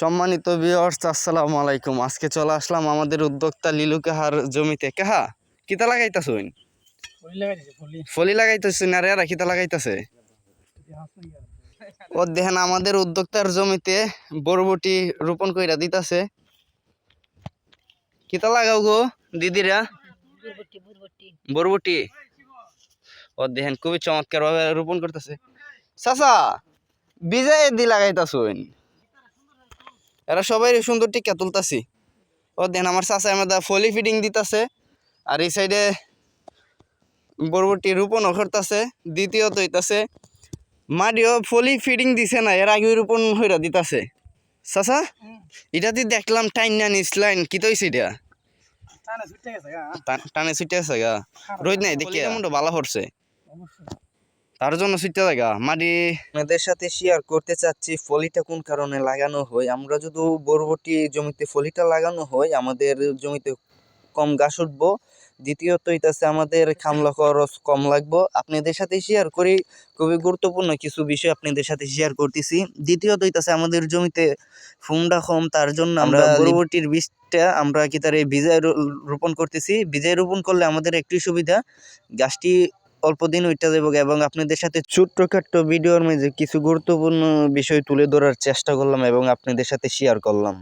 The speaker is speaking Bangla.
সম্মানিত ভিউয়ার্স আসসালামু আলাইকুম। আজকে চলে আসলাম আমাদের উদ্যোক্তা লিলু কাহার জমিতে। কাহা কিতা লাগাইতাছুন ফলি লাগাইতেছুন আর কিতা লাগাইতাছে? ও দেখেন আমাদের উদ্যোক্তার জমিতে বরবটি রোপণ কইরা দিতাছে। কিতা লাগাও গো দিদিরা? বরবটি ও দেখেন খুবই চমৎকার ভাবে রোপণ করতেছে। চাচা বিজয় দি লাগাইতাছুন এরা সবাই সুন্দর টিকা তুলতাছি। ও দেন আমার চাচা আমাদের ফলি ফিডিং দিতাছে। আর এই সাইডে বরবটি রোপণও করতেছে দ্বিতীয়ত হইতাছে মাটিও ফলি ফিডিং দিছে না এর আগে রোপণ হইরা দিতাছে। চাচা এটা দিয়ে দেখলাম টাইন না নিসলাইন কি তৈছে এটা? টানা ছুটে গেছে গা। রোদ নাই দেখি মনটা ভালো হচ্ছে অবশ্যই। তার জন্য ছুটতে জায়গা? মাটি? আপনাদের সাথে শেয়ার করতে চাচ্ছি ফলিটা কোন কারণে লাগানো হয়? আমরা যদি বরবটি জমিতে ফলিটা লাগানো হয় আমাদের জমিতে কম গাছ উঠবো। দ্বিতীয়ত হইতাছে আমাদের খামলা খরচ কম লাগবো। আপনাদের সাথে শেয়ার করি খুবই গুরুত্বপূর্ণ কিছু বিষয় আপনাদের সাথে শেয়ার করতেছি। দ্বিতীয়ত হইতাছে আমাদের জমিতে ফুমটা কম তার জন্য আমরা বরবটির বীজটা আমরা কি তার বীজায় রো- রোপণ করতেছি। বীজায় রোপণ করলে আমাদের একটি সুবিধা গাছটি অল্প দিন ওইটা দেবো এবং আপনাদের সাথে ছোট্ট ছোট্টখাট্ট ভিডিওর মাঝে কিছু গুরুত্বপূর্ণ বিষয় তুলে ধরার চেষ্টা করলাম এবং আপনাদের সাথে শেয়ার করলাম।